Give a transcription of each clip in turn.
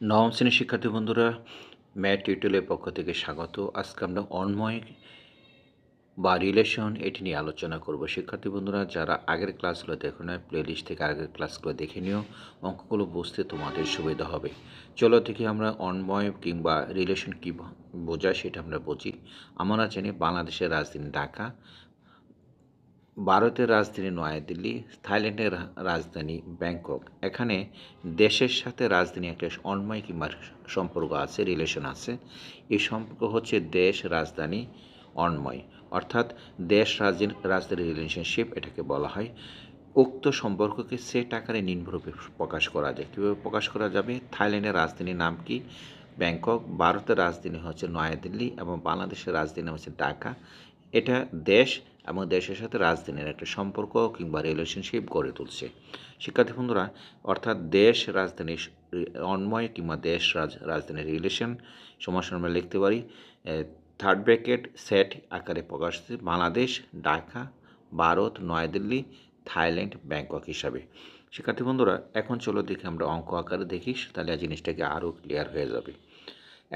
নবম শ্রেণির শিক্ষার্থী বন্ধুরা ম্যাট টিউটোরিয়ালের পক্ষ থেকে স্বাগত। আজকে আমরা অন্ময় বা রিলেশন এটি নিয়ে আলোচনা করব। শিক্ষার্থী বন্ধুরা, যারা আগের ক্লাসগুলো দেখো না প্লেলিস্ট থেকে আগের ক্লাসগুলো দেখে নিও। অঙ্কগুলো বুঝতে তোমাদের সুবিধা হবে। চলো থেকে আমরা অন্ময় কিংবা রিলেশন কী বোঝায়, সেটা আমরা বুঝি। আমরা জানি বাংলাদেশের রাজধানী ঢাকা। ভারতের রাজধানী নয়াদিল্লি, থাইল্যান্ডের রাজধানী ব্যাংকক। এখানে দেশের সাথে রাজধানী একটা অন্ময় কিংবা সম্পর্ক আছে রিলেশন আছে। এই সম্পর্ক হচ্ছে দেশ, রাজধানী অন্ময় অর্থাৎ দেশ রাজধানী রাজধানী রিলেশনশিপ এটাকে বলা হয়। উক্ত সম্পর্ককে সেট আকারে নিম্নরূপে প্রকাশ করা যায়। কীভাবে প্রকাশ করা যাবে? থাইল্যান্ডের রাজধানীর নাম কি? ব্যাংকক। ভারতের রাজধানী হচ্ছে নয়াদিল্লি এবং বাংলাদেশের রাজধানী হচ্ছে ঢাকা। এটা দেশ এবং দেশের সাথে রাজধানীর একটা সম্পর্ক কিংবা রিলেশনশিপ গড়ে তুলছে। শিক্ষার্থী বন্ধুরা, অর্থাৎ দেশ রাজধানী, অন্ময় কিংবা দেশ রাজ রাজধানীর রিলেশন সমস্যা আমরা লিখতে পারি থার্ড ব্র্যাকেট সেট আকারে প্রকাশ বাংলাদেশ, ঢাকা, ভারত, নয়াদিল্লি, থাইল্যান্ড, ব্যাংকক হিসাবে। শিক্ষার্থী বন্ধুরা, এখন চলো দেখি আমরা অঙ্ক আকারে দেখি, তাহলে জিনিসটাকে আরও ক্লিয়ার হয়ে যাবে।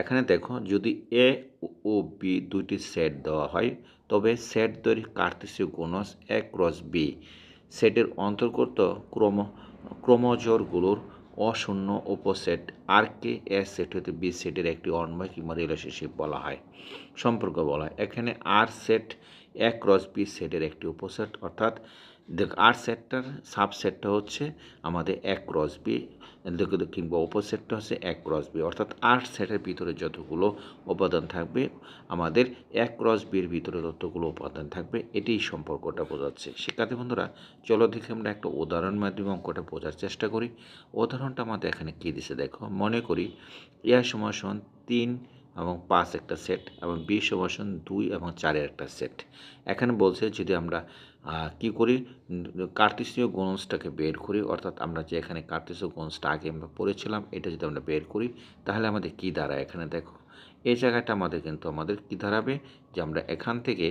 এখানে দেখো, যদি এ ও বি দুটি সেট দেওয়া হয়। তবে সেট তৈরি কার্তেসীয় গুণস এ ক্রস বি। সেটের অন্তর্গত ক্রম, ক্রমজোরগুলোর অশূন্য উপসেট আর কে এ সেট হতে বি সেটের একটি অন্ময় কিংবা রিলেশনশিপ বলা হয়। সম্পর্ক বলা হয়। এখানে আর সেট এ ক্রস বি সেটের একটি উপসেট, অর্থাৎ দেখ, আর সেটটার সাব সেটটা হচ্ছে আমাদের এক ক্রস বি কিংবা উপসেটটা হচ্ছে এক ক্রস বি অর্থাৎ আর সেটের ভিতরে যতগুলো উপাদান থাকবে, আমাদের এক ক্রস বির ভিতরে ততগুলো উপাদান থাকবে, এটাই সম্পর্কটা বোঝাচ্ছে। শিক্ষার্থী বন্ধুরা, চলো দেখে আমরা একটা উদাহরণ মাধ্যমে অঙ্কটা বোঝার চেষ্টা করি। উদাহরণটা আমাদের এখানে কী দিছে দেখো, মনে করি এ সময় সমান তিন এবং পাঁচ একটা সেট এবং বি সমান দুই এবং চারের একটা সেট এখানে বলছে যদি আমরা কি করি? কার্তিসীয় গণসটাকে বের করি। অর্থাৎ আমরা যে এখানে কার্তিসীয় গণসটা আগে আমরা পড়েছিলাম, এটা যদি আমরা বের করি, তাহলে আমাদের কী দাঁড়ায় এখানে দেখো? এই জায়গাটা আমাদের কিন্তু আমাদের কি দাঁড়াবে? যে আমরা এখান থেকে,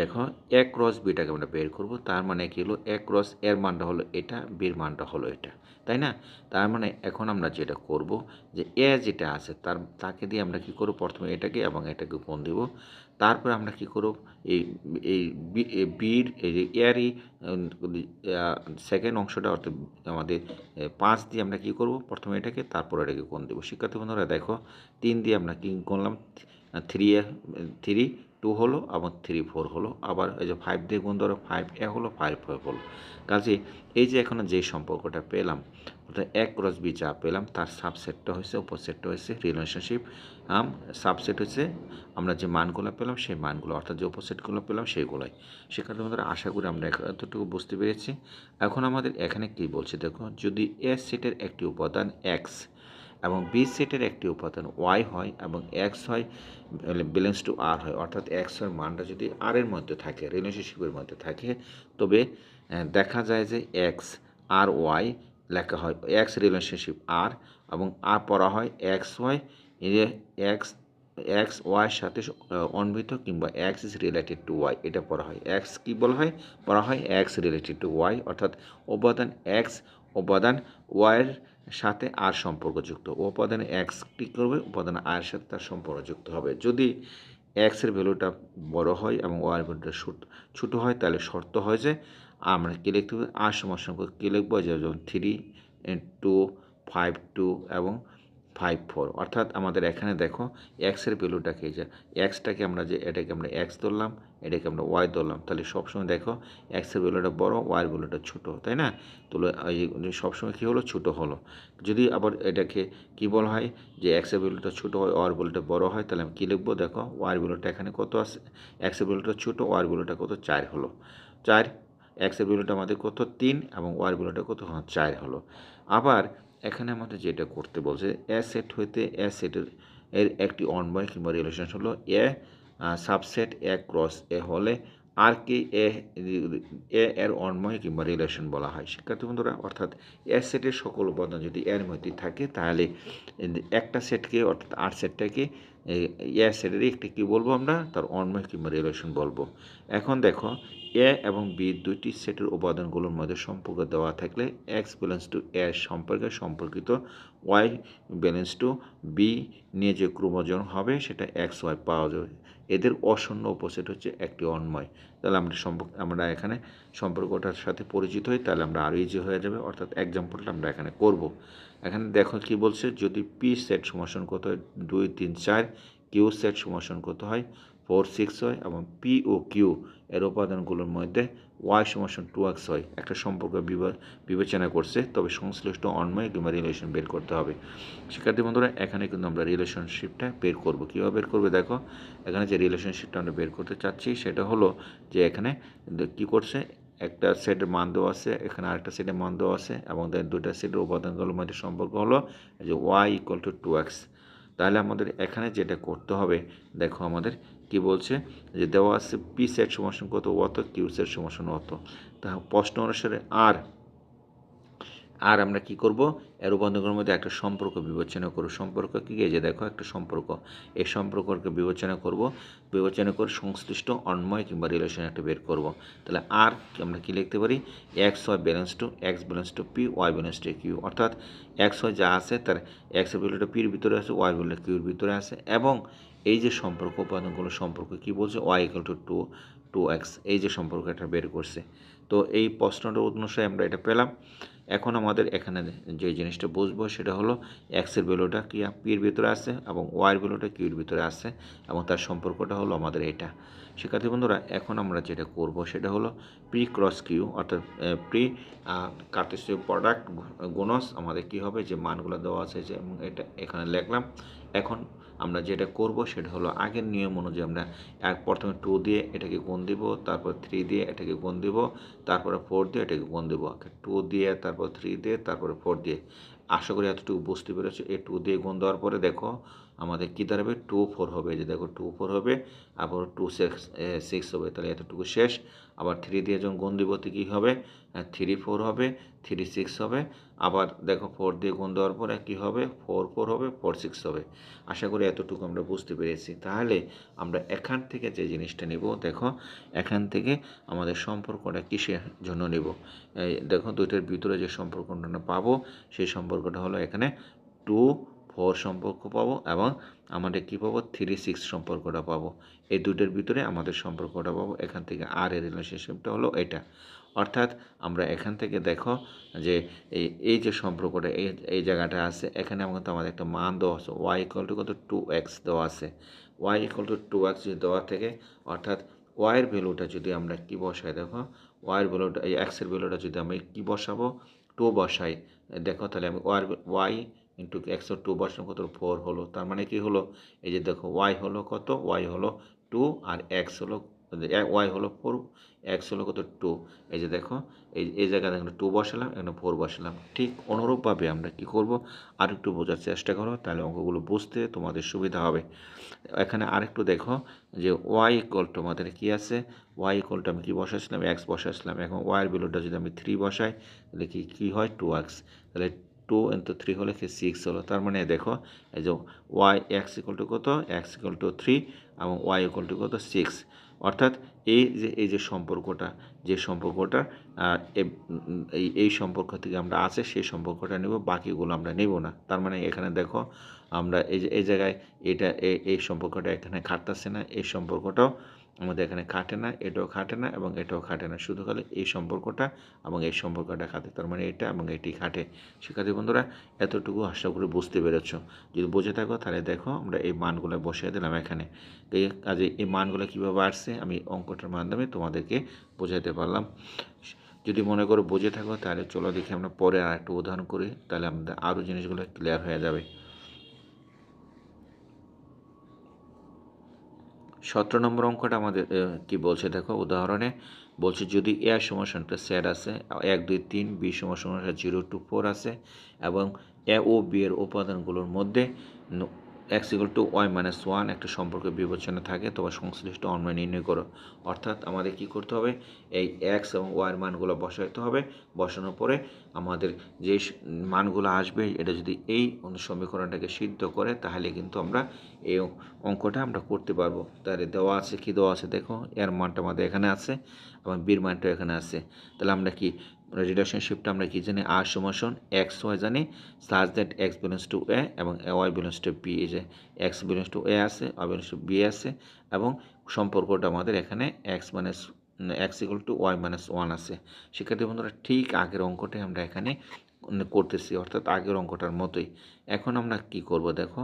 দেখো, এক ক্রস বিটাকে আমরা বের করব। তার মানে কি হলো? এক ক্রস এর মানটা হলো এটা, বির মানটা হলো এটা। তাই না? তার মানে এখন আমরা যেটা করব, যে এ যেটা আছে, তার, তাকে দিয়ে আমরা কি করব? প্রথমে এটাকে এবং এটাকে কোণ দেব। তারপরে আমরা কি করব? এই এই বির এই যে এরই সেকেন্ড অংশটা অর্থাৎ আমাদের পাঁচ দিয়ে আমরা কি করব? প্রথমে এটাকে, তারপর এটাকে কোন দেবো। শিক্ষার্থী বন্ধুরা, দেখো, তিন দিয়ে আমরা কি করলাম? থ্রি এ থ্রি টু হলো এবং থ্রি ফোর হলো, আবার এই যে ফাইভ দিয়ে গুণ ধরো ফাইভ এ হলো ফাইভ ফাইভ হলো। কাজে এই যে এখন যে সম্পর্কটা পেলাম অর্থাৎ এক ক্রস বি যা পেলাম, তার সাবসেটটা হয়েছে উপসেটটা হয়েছে রিলেশনশিপ আম সাবসেট হচ্ছে আমরা যে মানগুলো পেলাম, সেই মানগুলো, অর্থাৎ যে উপসেটগুলো পেলাম, সেইগুলোই। সেক্ষেত্রে আমাদের আশা করি আমরা এতটুকু বুঝতে পেরেছি। এখন আমাদের এখানে কি বলছে দেখো, যদি এ সেটের একটি উপাদান এক্স এবং বি সেটের একটি উপাদান ওয়াই হয় এবং এক্স হয় ব্যালেন্স টু আর হয়, অর্থাৎ এক্সের মানটা যদি আর এর মধ্যে থাকে রিলেশনশিপের মধ্যে থাকে, তবে দেখা যায় যে এক্স আর ওয়াই লেখা হয় এক্স রিলেশনশিপ আর এবং আর পড়া হয় এক্স ওয়াই এক্স এক্স ওয়াইয়ের সাথে অন্বিত কিংবা x is related to y এটা পড়া হয়। এক্স কী বলা হয়? পড়া হয় এক্স রিলেটেড টু ওয়াই অর্থাৎ উপাদান এক্স উপাদান ওয়াইয়ের সাথে আর সম্পর্কযুক্ত। উপাদান এক্স কী করবে? উপাদান আর সাথে তার সম্পর্কযুক্ত হবে। যদি এক্সের ভ্যালুটা বড় হয় এবং ওয়ার ভ্যালুটা ছোটো হয়, তাহলে শর্ত হয় যে আমরা কী লিখতে হবে আর সমান সংখ্যক কী লিখব? যেমন থ্রি টু ফাইভ টু এবং ফাইভ ফোর অর্থাৎ আমাদের এখানে দেখো এক্সের ভ্যালুটাকে যে এক্সটাকে আমরা যে, এটাকে আমরা এক্স ধরলাম, এটাকে আমরা ওয়াই ধরলাম। তাহলে সবসময় দেখো এক্সের ভ্যালুটা বড় ওয়াইয়ের ভ্যালুটা ছোটো, তাই না? এই সবসময় কী হলো? ছোটো হলো। যদি আবার এটাকে কী বলা হয়? যে এক্সের ভ্যালুটা ছোটো হয় ওয়ার ভ্যালুটা বড় হয়, তাহলে আমি কী লিখব? দেখো ওয়ার ভ্যালুটা এখানে কত আছে? এক্সের ভ্যালুটা ছোটো ওয়ার ভ্যালুটা কত? চার হলো। চার এক্সের ভ্যালুটা আমাদের কত? তিন এবং ওয়ার ভ্যালুটা কত? হ্যাঁ, চার হলো। আবার এখানে আমাদের যেটা করতে বলছে এ সেট হইতে এ সেটের এর একটি অনবয় কিংবা রিলেশন হলো এ সাবসেট এ ক্রস এ হলে আর কি এ এর অন্ময় কিংবা রিলেশন বলা হয়? শিক্ষার্থী বন্ধুরা অর্থাৎ এ সেটের সকল উপাদান যদি এর মধ্যে থাকে তাহলে একটা সেটকে অর্থাৎ আর সেটটাকে সেটেরই একটি কী বলব আমরা? তার অন্যয় কিংবা রিলেশন বলব। এখন দেখো, এ এবং বি দুইটি সেটের উপাদানগুলোর মধ্যে সম্পর্ক দেওয়া থাকলে এক্স ব্যালেন্স টু এ সম্পর্কে সম্পর্কিত ওয়াই ব্যালেন্স টু বি নিয়ে যে ক্রোমোজোম হবে, সেটা এক্স ওয়াই পাওয়া যাবে। এদের অশূন্য উপসেট হচ্ছে একটি অন্ময়। তাহলে আমরা সম্পর্ক, আমরা এখানে সম্পর্কটার সাথে পরিচিত হই, তাহলে আমরা আরও ইজি হয়ে যাবে। অর্থাৎ এক্সাম্পলটা আমরা এখানে করব। এখানে দেখো কি বলছে, যদি পি সেট সমাসন কত হয়, দুই, তিন, চার কিউ সেট সমাসন কত হয় ফোর সিক্স হয় এবং পি ও কিউ এর উপাদানগুলোর মধ্যে ওয়াই সমাসন টু এক্স হয়। একটা সম্পর্ক বিবেচনা করছে, তবে সংশ্লিষ্ট অন্ময় কিংবা রিলেশন বের করতে হবে। শিক্ষার্থী বন্ধুরা, এখানে কিন্তু আমরা রিলেশনশিপটা বের করব। কীভাবে বের করবে দেখো, এখানে যে রিলেশনশিপটা আমরা বের করতে চাচ্ছি, সেটা হলো যে এখানে কি করছে একটা সেটের মান দেওয়া আছে, এখানে আরেকটা সেটের মান দেওয়া আছে, এবং দুটা সেটের উপাদানগুলোর মধ্যে সম্পর্ক হলো যে y equal to two x তাহলে আমাদের এখানে যেটা করতে হবে, দেখো আমাদের কি বলছে, যে দেওয়া আছে পি সেট সমাসন কত অত কিউ সেট সমাসন অত তা প্রশ্ন অনুসারে আর আর আমরা কি করব? এর উপাদানগুলোর মধ্যে একটা সম্পর্ক বিবেচনা করব সম্পর্ক কী? যে দেখো, একটা সম্পর্ক। এই সম্পর্ককে বিবেচনা করব। বিবেচনা করে সংশ্লিষ্ট, অন্ময় কিংবা রিলেশন একটা বের করব। তাহলে আর আমরা কি লিখতে পারি? X y belongs to x belongs to P y belongs to Q অর্থাৎ এক্স ওয়াই যা আছে, তার এক্স ভ্যালুটা পির ভিতরে আছে ওয়াই ভ্যালুটা কিউর ভিতরে আছে। এবং এই যে সম্পর্ক উপাদানগুলো সম্পর্ক কি বলছে? Y equal to two two x এই যে সম্পর্ক এটা বের করছে। তো এই প্রশ্নটা অনুসারে আমরা এটা পেলাম। এখন আমাদের এখানে যে জিনিসটা বুঝব সেটা হলো এক্সের ভ্যালুটা কি পির ভিতরে আছে এবং ওয়াইয়ের ভ্যালুটা কিউর ভিতরে আছে এবং তার সম্পর্কটা হলো আমাদের এটা। শিক্ষার্থী বন্ধুরা, এখন আমরা যেটা করব সেটা হলো প্রি ক্রস কিউ অর্থাৎ প্রি কার্টেসীয় প্রোডাক্ট গুণস, আমাদের কি হবে? যে মানগুলো দেওয়া আছে যে এটা এখানে লিখলাম। এখন আমরা যেটা করব সেটা হলো আগের নিয়ম অনুযায়ী আমরা এক প্রথমে টু দিয়ে এটাকে গুণ দিব, তারপর থ্রি দিয়ে এটাকে গুণ দিব, তারপরে ফোর দিয়ে এটাকে গুণ দিব। টু দিয়ে, তারপর থ্রি দিয়ে, তারপরে ফোর দিয়ে। আশা করি এতটুকু বুঝতে পেরেছ। এই টু দিয়ে গুণ দেওয়ার পরে দেখো আমাদের কী দাঁড়াবে টু ফোর হবে। যে দেখো টু ফোর হবে, আবার টু সিক্স সিক্স হবে। তাহলে এতটুকু শেষ। আবার থ্রি দিয়ে যখন গুণ দিব, তো কী হবে? থ্রি ফোর হবে থ্রি সিক্স হবে। আবার দেখো ফোর দিয়ে গুণ দেওয়ার পরে কী হবে? ফোর ফোর হবে ফোর সিক্স হবে। আশা করি এতটুকু আমরা বুঝতে পেরেছি। তাহলে আমরা এখান থেকে যে জিনিসটা নেব, দেখো, এখান থেকে আমাদের সম্পর্কটা কিসের জন্য নেব? দেখো দুইটার ভিতরে যে সম্পর্কটা পাবো, সেই সম্পর্কটা হলো এখানে টু ফোর সম্পর্ক পাবো এবং আমাদের কী পাবো? থ্রি সিক্স সম্পর্কটা পাবো। এই দুটোর ভিতরে আমাদের সম্পর্কটা পাবো। এখান থেকে আর এর রিলেশনশিপটা হলো এটা। অর্থাৎ আমরা এখান থেকে দেখো যে এই এই যে সম্পর্কটা, এই এই জায়গাটা আছে, এখানে আমাকে আমাদের একটা মান দেওয়া আছে। ওয়াই ইকুয়াল টু কত? টু এক্স দেওয়া আছে। Y equal to two x যদি দেওয়া থেকে, অর্থাৎ ওয়াইয়ের ভ্যালুটা যদি আমরা কী বসাই দেখো? ওয়াইয়ের ভ্যালুটা এই এক্সের ভ্যালুটা যদি আমি কী বসাবো? টু বসাই। দেখো তাহলে আমি ওয়াই ইন্টু একশো টু বসানো কত ফোর হলো। তার মানে কি হলো? এই যে দেখো ওয়াই হলো কত? ওয়াই হলো টু আর এক্স হলো ওয়াই হলো ফোর এক্স হলো কত? টু এই যে দেখো, এই এই জায়গায় দেখো টু বসালাম, এখানে ফোর বসালাম। ঠিক অনুরূপভাবে আমরা কি করব? আর একটু বোঝার চেষ্টা করো, তাহলে অঙ্কগুলো বুঝতে তোমাদের সুবিধা হবে। এখানে আরেকটু দেখো, যে ওয়াই ইকুয়াল তোমাদের কী আছে? ওয়াই ইকুয়াল টু আমি কী বসাইছিলাম? এক্স বসাইছিলাম। এখন ওয়াইয়ের ভ্যালুটা যদি আমি থ্রি বসাই, তাহলে কি, কী হয়? টু এক্স তাহলে টু ইন্টু থ্রি হলে কি সিক্স হলো তার মানে দেখো, এই যে ওয়াই এক্স ইকুয়াল টু কত? এক্স ইকুয়াল টু থ্রি এবং ওয়াই ইকুয়াল টু কত? সিক্স অর্থাৎ এই যে এই যে সম্পর্কটা যে সম্পর্কটা এই এই সম্পর্ক থেকে আমরা আছে, সেই সম্পর্কটা নেব, বাকিগুলো আমরা নেব না। তার মানে এখানে দেখো, আমরা এই যে, এই জায়গায় এটা এই সম্পর্কটা এখানে খাটতেছে না, এই সম্পর্কটাও আমাদের এখানে খাটে না, এটাও খাটে না এবং এটাও খাটে না। শুধু খালি এই সম্পর্কটা এবং এই সম্পর্কটা খাটে। তার মানে এটা এবং এটি খাটে। শিক্ষার্থী বন্ধুরা, এতটুকু আশা করে বুঝতে পেরেছ। যদি বুঝে থাকো, তাহলে দেখো আমরা এই মানগুলো বসিয়ে দিলাম এখানে। এই কাজে এই মানগুলো কীভাবে আসছে, আমি অঙ্কটার মাধ্যমে তোমাদেরকে বোঝাতে পারলাম। যদি মনে করো বুঝে থাকো, তাহলে চলো দেখি আমরা পরে আর একটা উদাহরণ করি, তাহলে আমাদের আরও জিনিসগুলো ক্লিয়ার হয়ে যাবে। সতেরো নম্বর অঙ্কটা আমাদের কি বলছে দেখো উদাহরণে, বলছে যদি এ সমাসনটা স্যার আছে, এক, দুই, তিন, বি সমস্যা জিরো টু ফোর আছে এবং এ ও বি এর উপাদানগুলোর মধ্যে x equal to y minus one একটা সম্পর্ক বিবেচনা থাকে তবে সংশ্লিষ্ট অন্যয় নির্ণয় করো। অর্থাৎ আমাদের কি করতে হবে? এই এক্স এবং ওয়াইয়ের মানগুলো বসাইতে হবে। বসানোর পরে আমাদের যে মানগুলো আসবে, এটা যদি এই সমীকরণটাকে সিদ্ধ করে, তাহলে কিন্তু আমরা এই অঙ্কটা আমরা করতে পারব। তাহলে দেওয়া আছে, কি দেওয়া আছে? দেখো, এর মানটা আমাদের এখানে আছে এবং বির মানটা এখানে আছে। তাহলে আমরা কি রিলেশনশিপটা আমরা কি জানি? আর সমাসন এক্স ওয়াই জানি such that x belongs to A এবং এ ওয়াই বিলংস টু বি এই যে এক্স বিলংস টু এ আছে ওয়াই বিলংস টু বি আছে এবং সম্পর্কটা আমাদের এখানে x minus x equal to y minus one আছে। শিক্ষার্থী বন্ধুরা, ঠিক আগের অঙ্কটাই আমরা এখানে করতেছি, অর্থাৎ আগের অঙ্কটার মতোই। এখন আমরা কি করব দেখো?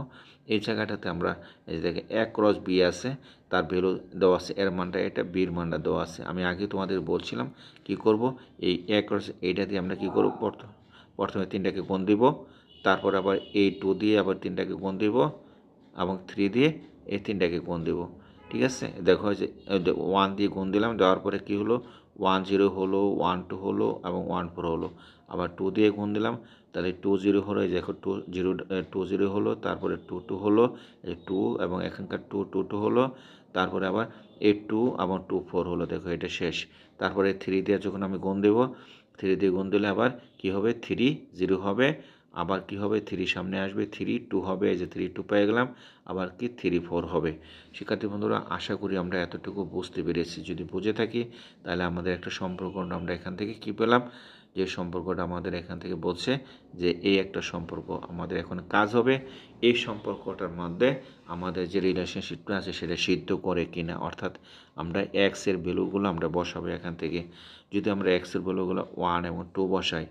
এই জায়গাটাতে আমরা, এই দেখে, এক ক্রস বি আছে, তার ভ্যালু দেওয়া আছে, এর মানটা এটা বির মানটা দেওয়া আছে। আমি আগে তোমাদের বলছিলাম কি করব? এই এক ক্রস এইটা দিয়ে আমরা কি করব? প্রথমে তিনটাকে গুণ দিব, তারপর আবার এই টু দিয়ে আবার তিনটাকে গুণ দিব, এবং থ্রি দিয়ে এই তিনটাকে গুণ দিব। ঠিক আছে? দেখো যে ওয়ান দিয়ে গুণ দিলাম, দেওয়ার পরে কি হলো? ওয়ান জিরো হলো, ওয়ান টু হলো এবং ওয়ান ফোর হলো। আবার টু দিয়ে গুণ দিলাম, তাহলে টু জিরো হলো, এই দেখো টু জিরো টু জিরো হলো, তারপরে টু টু হলো, এই টু এবং এখানকার টু টু টু হলো, তারপরে আবার এই টু এবং টু ফোর হলো, দেখো এটা শেষ। তারপরে থ্রি দিয়ে যখন আমি গুণ দেবো, থ্রি দিয়ে গুণ দিলে আবার কি হবে? থ্রি জিরো হবে আবার কি হবে? থ্রি সামনে আসবে থ্রি টু হবে, এই যে থ্রি টু পেয়ে গেলাম, আবার কি থ্রি ফোর হবে। শিক্ষার্থী বন্ধুরা, আশা করি আমরা এতটুকু বুঝতে পেরেছি। যদি বুঝে থাকি, তাহলে আমাদের একটা সম্পর্ক আমরা এখান থেকে কি পেলাম? যে সম্পর্কটা আমাদের এখান থেকে বলছে যে এই একটা সম্পর্ক আমাদের এখন কাজ হবে, এই সম্পর্কটার মধ্যে আমাদের যে রিলেশনশিপটা আছে সেটা সিদ্ধ করে কিনা, অর্থাৎ আমরা এক্সের ভ্যালুগুলো আমরা বসাবো এখান থেকে। যদি আমরা এক্সের ভ্যালুগুলো ওয়ান এবং টু বসাই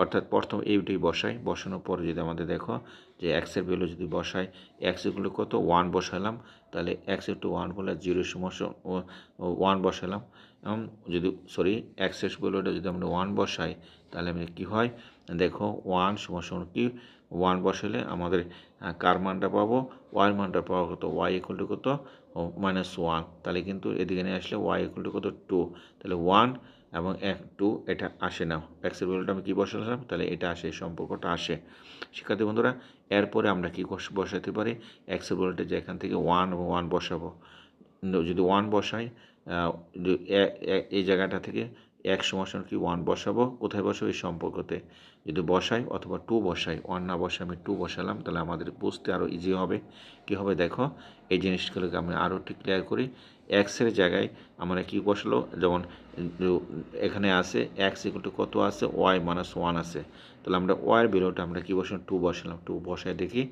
অর্থাৎ প্রথম এইটি বসাই, বসানোর পরে যদি আমাদের দেখো যে এক্সের ভ্যালু যদি বসাই এক্সগুলো কত? ওয়ান বসালাম তাহলে এক্স টু ওয়ান বলে জিরো সমস্যা ওয়ান বসালাম এবং যদি সরি এক্সের ভ্যালুটা যদি আমরা ওয়ান বসাই, তাহলে আমি কী হয়? দেখো ওয়ান সমস্যা কি? ওয়ান বসালে আমাদের কার মানটা পাবো? ওয়াই মানটা পাওয়া কত? ওয়াই ইকুয়াল টু কত? মাইনাস ওয়ান তাহলে কিন্তু এদিকে নিয়ে আসলে ওয়াই ইকুয়াল টু কত? টু তাহলে ওয়ান এবং এক টু এটা আসে না। এক্সের ভ্যালুটা আমি কী বসালাম? তাহলে এটা আসে, এই সম্পর্কটা আসে। শিক্ষার্থী বন্ধুরা, এরপরে আমরা কী বসাতে পারি? এক্সের ভ্যালুটা যে এখান থেকে ওয়ান ওয়ান বসাবো। যদি ওয়ান বসাই এই জায়গাটা থেকে এক সমস্যা কি ওয়ান বসাবো? কোথায় বসাবো? এই সম্পর্কতে। যদি বসাই অথবা টু বসাই ওয়ান না বসে আমি টু বসালাম, তাহলে আমাদের বুঝতে আরও ইজি হবে। কী হবে? দেখো, এই জিনিসগুলোকে আমি আরও একটু ক্লিয়ার করি। এক্সের জায়গায় আমরা কি বসল? যেমন, এখানে আছে এক্স ইকুয়াল টু কত আছে? ওয়াই মাইনাস ওয়ান আছে। তাহলে আমরা ওয়াইয়ের বিলোটা আমরা কী বসালাম? টু বসালাম। টু বসায় দেখি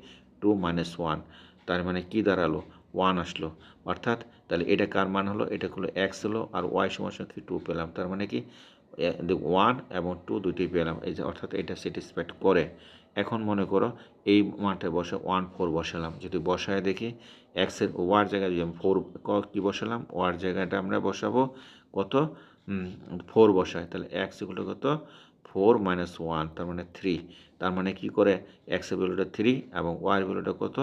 টু মাইনাস ওয়ান তার মানে কি দাঁড়াল? ওয়ান আসলো। অর্থাৎ, তাহলে এটা কার মান হলো? এটা হলো এক্স হলো আর ওয়াই সমস্যা কি টু পেলাম। তার মানে কি? ওয়ান এবং টু দুইটি পেলাম। এই যে, অর্থাৎ এটা স্যাটিসফাইড করে। এখন মনে করো এই মাঠে বসে ওয়ান ফোর বসালাম। যদি বসায় দেখি এক্সের ওয়ার জায়গায় যদি আমি ফোর কী বসালাম? ওয়ার জায়গাটা আমরা বসাবো কত? ফোর বসায়। তাহলে এক্স এগুলো কত? ফোর মাইনাস ওয়ান তার মানে থ্রি তার মানে কি করে? এক্সের ভ্যালুটা থ্রি এবং ওয়ার ভ্যালুটা কত?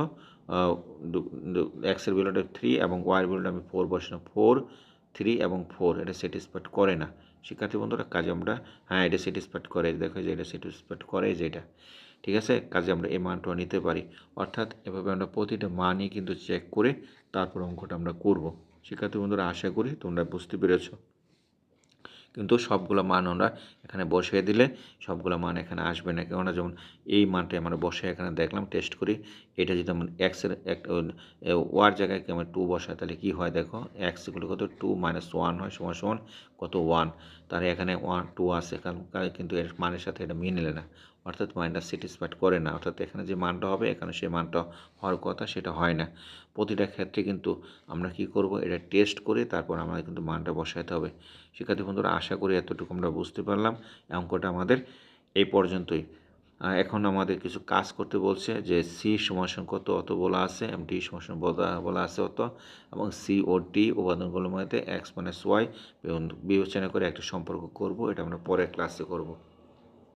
এক্সের ভ্যালুটা থ্রি এবং ওয়ার ভ্যালুটা আমি ফোর বসালাম ফোর থ্রি এবং ফোর এটা স্যাটিসফাইড করে না। শিক্ষার্থী বন্ধুরা, কাজে আমরা হ্যাঁ এটা স্যাটিসফাইড করে। দেখো যে এটা স্যাটিসফাইড করে যেটা ঠিক আছে? কাজে আমরা এই মানটা নিতে পারি। অর্থাৎ এভাবে আমরা প্রতিটা মানই কিন্তু চেক করে তারপর অঙ্কটা আমরা করব। শিক্ষার্থী বন্ধুরা, আশা করি তোমরা বুঝতে পেরেছ। কিন্তু সবগুলো মান আমরা এখানে বসিয়ে দিলে সবগুলো মান এখানে আসবে না। কেননা যেমন এই মানটা আমরা বসে এখানে দেখলাম টেস্ট করি। এটা যদি আমরা এক্সের ওয়ার জায়গায় আমরা টু বসাই, তাহলে কী হয় দেখো? এক্সগুলো কত? টু মাইনাস ওয়ান হয়, সমান সমান কত? ওয়ান তার এখানে ওয়ান টু কারণ কারণ কিন্তু এর মানের সাথে এটা মিলে না। অর্থাৎ মানটা স্যাটিসফাইড করে না। অর্থাৎ এখানে যে মানটা হবে, এখানে সেই মানটা হওয়ার কথা সেটা হয় না। প্রতিটা ক্ষেত্রে কিন্তু আমরা কি করব? এটা টেস্ট করে তারপর আমাদের কিন্তু মানটা বসাইতে হবে। শিক্ষার্থী বন্ধুরা, আশা করি এতটুকু আমরা বুঝতে পারলাম। অঙ্কটা আমাদের এই পর্যন্তই। এখন আমাদের কিছু কাজ করতে বলছে যে সি সমাসন কত, অত বলা আছে, এবং ডি সমাসন বলা আছে অত, এবং সি ও ডি উপাদানগুলোর মধ্যে এক্স মাইনাস ওয়াই বিবেচনা করে একটা সম্পর্ক করব। এটা আমরা পরের ক্লাসে করব।